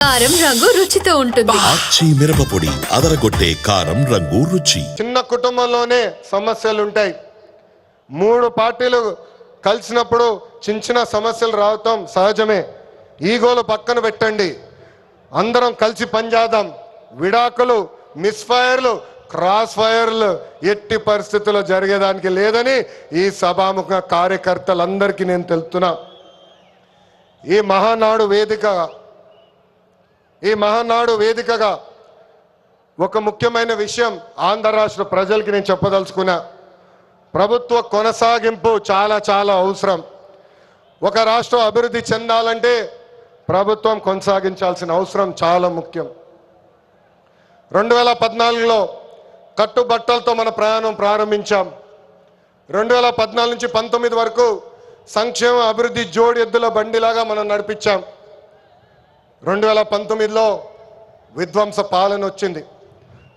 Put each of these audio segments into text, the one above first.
కారం రంగు రుచితో ఉంటుంది. మిరపపొడి అదరగొట్టే కారం రంగు రుచి. చిన్న కుటుంబంలోనే సమస్యలు ఉంటాయి మూడు పార్టీలు కలిసినప్పుడు చిన్న చిన్న సమస్యలు రావటం సహజమే. ఈగోలు పక్కన పెట్టండి. అందరం కలిసి పనిచేద్దాం విడాకులు మిస్ఫైర్లు క్రాస్ ఫైర్లు ఎట్టి పరిస్థితుల్లో జరిగేదానికి లేదని ఈ సభాముఖ కార్యకర్తలందరికీ నేను తెలుపుతున్నా. ఈ మహానాడు వేదికగా ఈ మహానాడు వేదికగా ఒక ముఖ్యమైన విషయం ఆంధ్ర రాష్ట్ర ప్రజలకి నేను చెప్పదలుచుకున్నా. ప్రభుత్వ కొనసాగింపు చాలా చాలా అవసరం. ఒక రాష్ట్రం అభివృద్ధి చెందాలంటే ప్రభుత్వం కొనసాగించాల్సిన అవసరం చాలా ముఖ్యం. రెండు వేల పద్నాలుగులో కట్టుబట్టలతో మన ప్రయాణం ప్రారంభించాం. రెండు వేల పద్నాలుగు నుంచి పంతొమ్మిది వరకు సంక్షేమ అభివృద్ధి జోడి ఎద్దుల బండిలాగా మనం నడిపించాం. రెండు వేల పంతొమ్మిదిలో విధ్వంస పాలన వచ్చింది.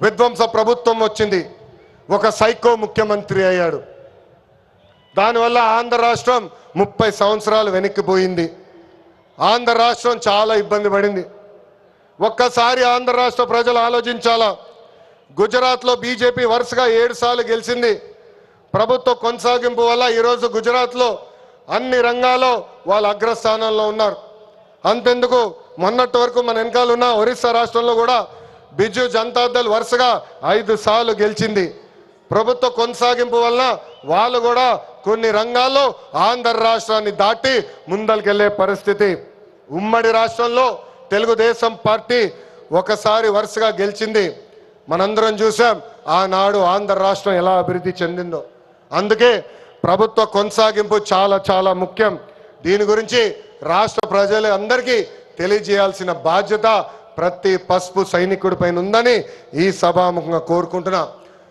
విధ్వంస ప్రభుత్వం వచ్చింది. ఒక సైకో ముఖ్యమంత్రి అయ్యాడు. దానివల్ల ఆంధ్ర రాష్ట్రం ముప్పై సంవత్సరాలు వెనక్కిపోయింది ఆంధ్ర రాష్ట్రం చాలా ఇబ్బంది పడింది. ఒక్కసారి ఆంధ్ర రాష్ట్ర ప్రజలు ఆలోచించాలా? గుజరాత్లో బీజేపీ వరుసగా ఏడు సార్లు గెలిచింది. ప్రభుత్వ కొనసాగింపు వల్ల ఈరోజు గుజరాత్లో అన్ని రంగాల్లో వాళ్ళు అగ్రస్థానంలో ఉన్నారు. అంతెందుకు? మొన్నటి వరకు మన వెనకాల ఉన్న ఒరిస్సా రాష్ట్రంలో కూడా బిజు జనతాదళ్ వరుసగా ఐదు సార్లు గెలిచింది. ప్రభుత్వ కొనసాగింపు వలన వాళ్ళు కూడా కొన్ని రంగాల్లో ఆంధ్ర రాష్ట్రాన్ని దాటి ముందరికెళ్ళే పరిస్థితి. ఉమ్మడి రాష్ట్రంలో తెలుగుదేశం పార్టీ ఒకసారి వరుసగా గెలిచింది. మనందరం చూసాం ఆనాడు ఆంధ్ర రాష్ట్రం ఎలా అభివృద్ధి చెందిందో. అందుకే ప్రభుత్వ కొనసాగింపు చాలా చాలా ముఖ్యం. దీని గురించి రాష్ట్ర ప్రజలందరికీ తెలియజేయాల్సిన బాధ్యత ప్రతి పసుపు సైనికుడి పైన ఉందని ఈ సభాముఖంగా కోరుకుంటున్నా.